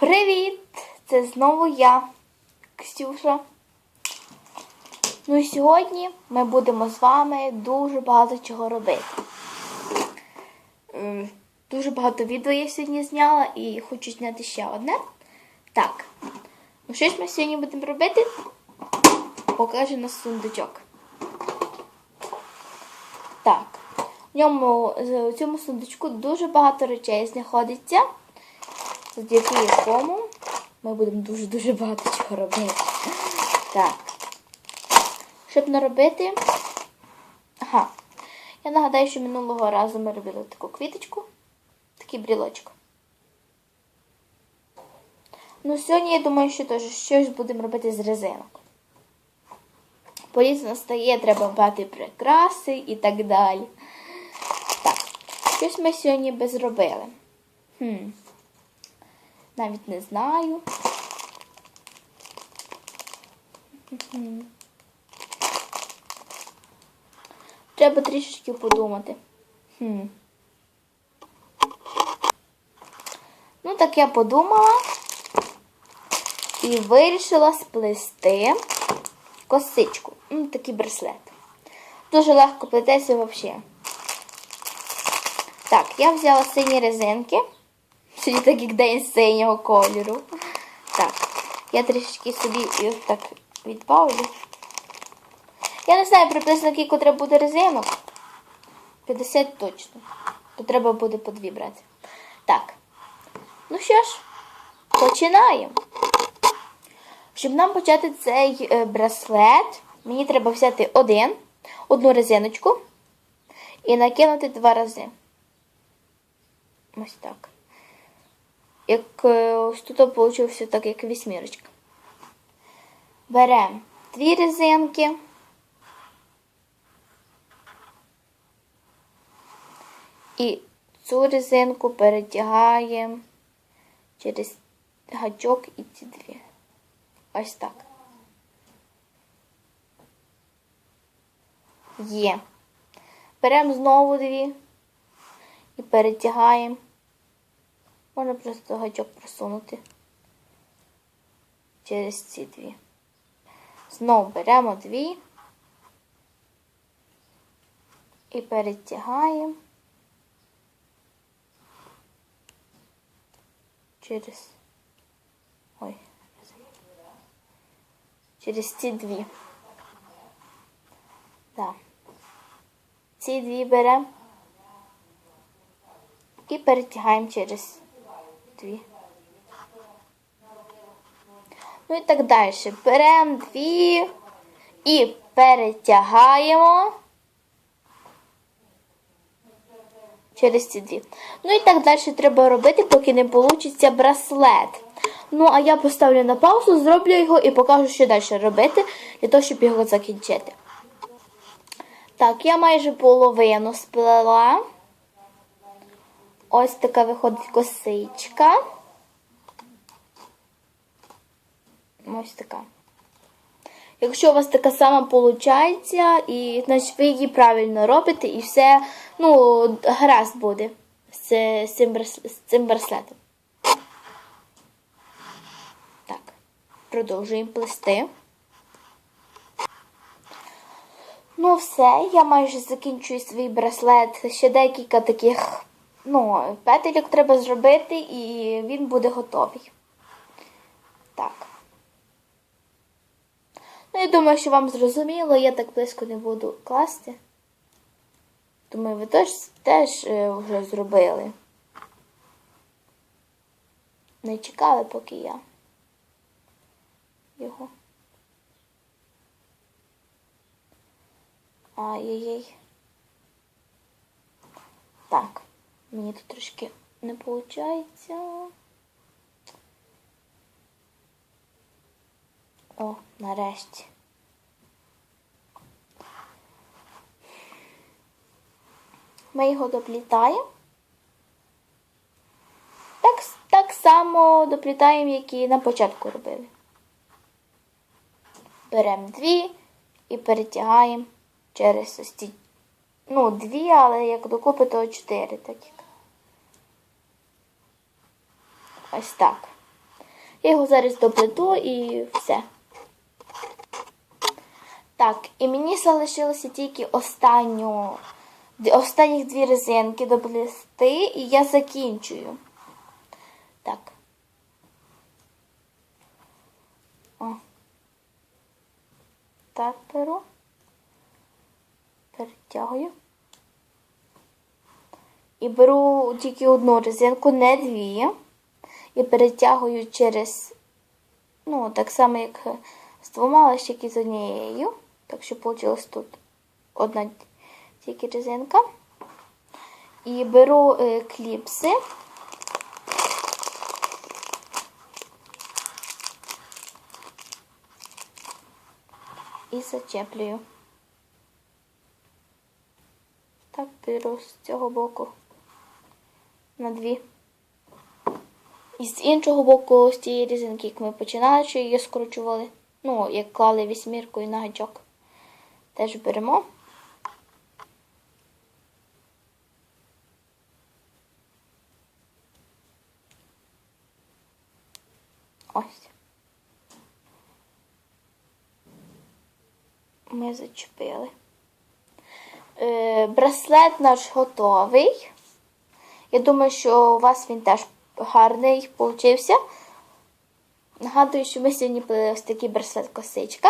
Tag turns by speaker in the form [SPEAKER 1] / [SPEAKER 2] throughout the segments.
[SPEAKER 1] Привіт! Це знову я, Ксюша. Ну і сьогодні ми будемо з вами дуже багато чого робити. Дуже багато відео я сьогодні зняла і хочу зняти ще одне. Так, ну що ж ми сьогодні будемо робити? Покажу на сундучок. Так, в ньому в цьому сундучку дуже багато речей знаходиться завдяки якому ми будемо дуже-дуже багато чого робити. Так. Щоб наробити. Ага. Я нагадаю, що минулого разу ми робили таку квіточку, такий брілочок. Ну, сьогодні, я думаю, що теж щось будемо робити з резинок. Поліс настає, треба брати прикраси і так далі. Так, щось ми сьогодні би зробили. Хм. Навіть не знаю. Треба трішечки подумати. Ну, так я подумала і вирішила сплести косичку. Ну, такий браслет. Дуже легко плететься взагалі. Так, я взяла сині резинки. Сьогодні так день синього кольору. Так, я трішечки собі так відбавлю. Я не знаю приблизно, скільки треба буде резинок. 50 точно. То треба буде по дві брати. Так. Ну що ж, починаємо. Щоб нам почати цей е, браслет, мені треба взяти один, одну резиночку і накинути два рази. Ось так. Як е, ось тут вийшло так, як вісьмірочка. Беремо дві резинки. І цю резинку перетягаємо через гачок і ці дві. Ось так. Є. Беремо знову дві і перетягаємо. Можна просто гачок просунути через ці дві. Знову беремо дві і перетягаємо через ой, через ці дві. Так. Ці дві беремо і перетягаємо через дві. Ну і так далі. Беремо дві і перетягаємо через ці дві. Ну і так далі треба робити, поки не вийде браслет. Ну, а я поставлю на паузу, зроблю його і покажу, що далі робити, для того, щоб його закінчити. Так, я майже половину сплела. Ось така виходить косичка. Ось така. Якщо у вас така сама виходить, і значить ви її правильно робите, і все, ну, гаразд буде з, цим браслетом. Так, продовжуємо плести. Ну, все, я майже закінчую свій браслет. Ще декілька таких, ну, петельок треба зробити, і він буде готовий. Так. Ну, я думаю, що вам зрозуміло, я так близько не буду класти. Думаю, ви теж, теж е, вже зробили. Не чекали, поки я його. Ай-яй-яй. Так, мені тут трошки не виходить. О, нарешті. Ми його доплітаємо. Так, так само доплітаємо, як і на початку робили. Беремо дві і перетягаємо через ось ці. Ну, дві, але як докупи, то чотири таких. Ось так. Я його зараз доплету і все. Так, і мені залишилося тільки останню, останніх дві резинки доплести, і я закінчую. Так. О. Так беру. Перетягую. І беру тільки одну резинку, не дві. І перетягую через, ну, так само, як з двома, ще з однією. Так що вийшло тут одна тільки резинка. І беру е, кліпси. І зачеплюю. Так, беру з цього боку на дві. І з іншого боку, з тієї різинки, як ми починали, що її скручували, ну, як клали вісьміркою на гачок, теж беремо. Ось. Ми зачепили. Е, браслет наш готовий. Я думаю, що у вас він теж гарний получився. Нагадую, що ми сьогодні плели ось такий браслет косичка.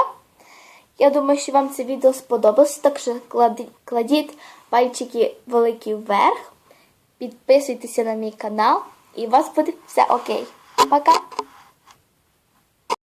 [SPEAKER 1] Я думаю, що вам це відео сподобалося, так що кладіть пальчики великі вверх, підписуйтеся на мій канал, і у вас буде все окей. Пока!